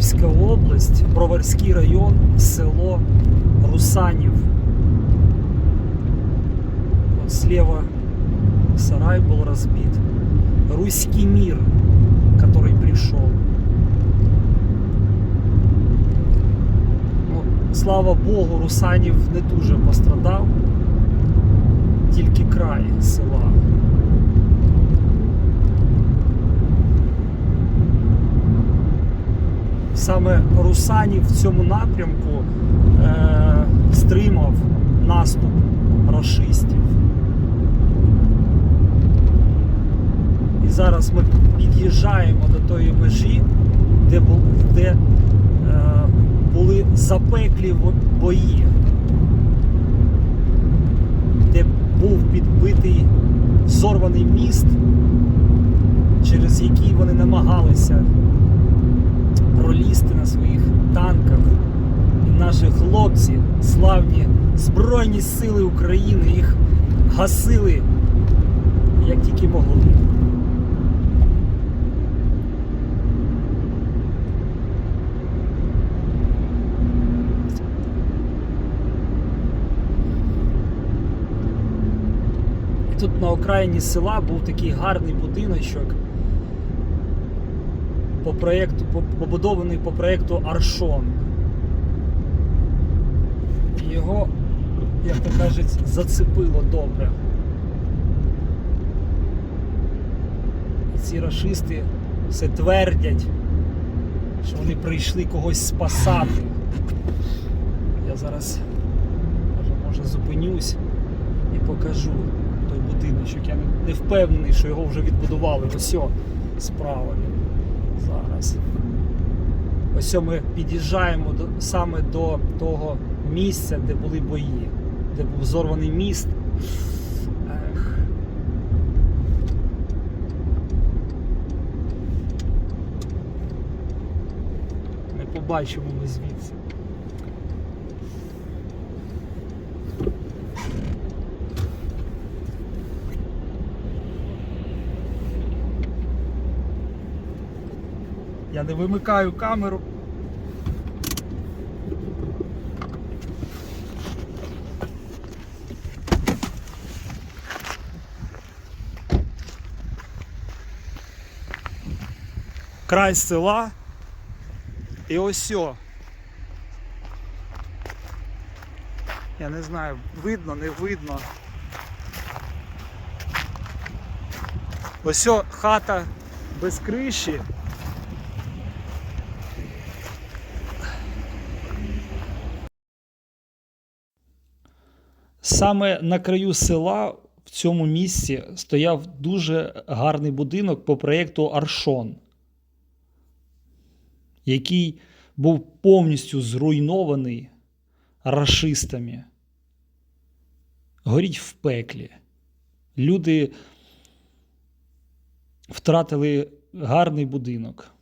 Київська область, Броварський район, село Русанів. Вот слева сарай был разбит. Русский мир, который пришел. Ну, слава Богу, Русанів не дуже пострадав, тільки край села. Саме Русанів в цьому напрямку е- стримав наступ рашистів. І зараз ми під'їжджаємо до тої межі, де, де е, були запеклі бої, де був підбитий зорваний міст, через який вони намагалися пролізти на своїх танках. І наші хлопці, славні Збройні Сили України, їх гасили як тільки могли. Тут на окраїні села був такий гарний будиночок по проєкту, побудований по проєкту Аршон. Його, як то кажуть, зацепило добре. І ці рашисти все твердять, що вони прийшли когось спасати. Я зараз може, може зупинюсь і покажу той будиночок. Я не- не впевнений, що його вже відбудували. Ось справа зараз. Ось ми під'їжджаємо саме до того місця, де були бої, де був зорваний міст. Ех. Не побачимо ми звідси. Я не вимикаю камеру. Край села. І ось о. Я не знаю, видно, не видно. Ось хата без криші. Саме на краю села в цьому місці стояв дуже гарний будинок по проєкту Аршон, який був повністю зруйнований рашистами. Горіть в пеклі. Люди втратили гарний будинок.